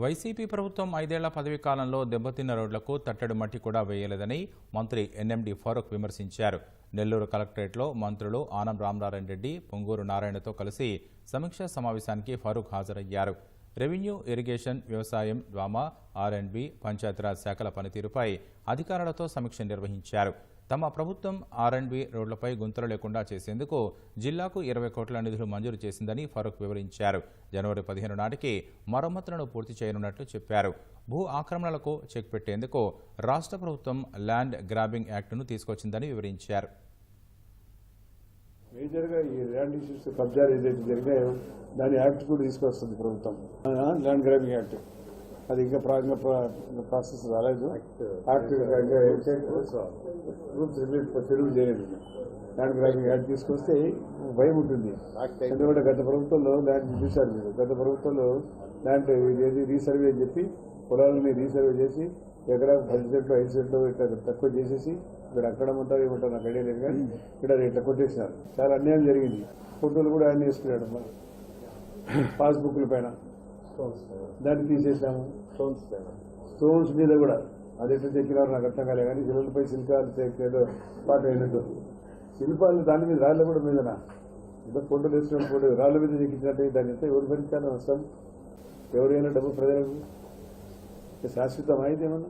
YCP ప్రభుత్వం ఐదేళ్ళ పదవీ కాలంలో దెబ్బతిన్న రోడ్లకు తట్టడి మట్టి కూడా వేయలేదని మంత్రి ఎన్ఎండి ఫారూక్ విమర్శించారు. నెల్లూరు కలెక్టరేట్లో మంత్రులు ఆనం రామనారాయణ రెడ్డి పొంగూరు నారాయణతో కలిసి సమీక్షా సమావేశానికి ఫారూక్ హాజరయ్యారు. రెవెన్యూ ఇరిగేషన్ వ్యవసాయం డ్వామా ఆర్ అండ్ బి పంచాయతీరాజ్ శాఖల పనితీరుపై అధికారులతో సమీక్ష నిర్వహించారు. తమ ప్రభుత్వం ఆర్ అండ్ రోడ్లపై గుంతలు లేకుండా చేసేందుకు జిల్లాకు ఇరవై కోట్ల నిధులు మంజూరు చేసిందని ఫరూక్ వివరించారు. జనవరి పదిహేను నాటికి మరమ్మతులను పూర్తి చేయనున్నట్లు చెప్పారు. భూ ఆక్రమణలకు చెక్ పెట్టేందుకు రాష్ట్ర ప్రభుత్వం ల్యాండ్ గ్రాబింగ్ యాక్టును తీసుకొచ్చిందని వివరించారు. మేజర్గా ఈ ల్యాండ్ ఇష్యూస్ కబ్జాలు ఏదైతే జరిగాయో దాని యాక్ట్ కూడా తీసుకొస్తుంది ప్రభుత్వం. Land grabbing act. అది ఇంకా ప్రా- ఇంకా ప్రా- ఇంకా ప్రాసెస్ రాలేదు. యాక్ట్ రూల్స్ తెలుగు చేయలేదు. ల్యాండ్ గ్రాబింగ్ యాక్ట్ తీసుకొస్తే భయం ఉంటుంది. ఎందుకంటే గత ప్రభుత్వంలో ల్యాండ్ చూశారు మీరు. గత ప్రభుత్వంలో ల్యాండ్ ఇది రీసర్వే అని చెప్పి పొలాలని రీసర్వే చేసి ఎకరాకు పది సెంట్లు ఐదు సెంట్లు ఇట్లా తక్కువ చేసేసి ఇక్కడ అక్కడ ఉంటారు ఏమంటారు నాకు ఐడియా లేదు కానీ ఇక్కడ ఇట్లా కొట్టేసినారు. చాలా అన్యాయం జరిగింది. ఫోటోలు కూడా ఆయన వేసుకున్నాడు. పాస్బుక్ల పైన. దాన్ని తీసేసాము స్టోన్స్ మీద కూడా అది ఎట్లా చెక్కినారు నాకు అర్థం కాలే కానీ శిలలపై శిల్పాలు చెక్ ఏదో పాట అయినట్టు శిల్పాలు దాని మీద రాళ్ళ కూడా మీదనా? ఏదో ఫోటోలు వేసిన ఫోటో. రాళ్ళ మీద చెక్కించినట్టు దాన్ని ఎంత ఎవరు భరించాలని అవసరం ఎవరైనా డబ్బు ప్రజలకు? శాశ్వతం అయితే ఏమన్నా?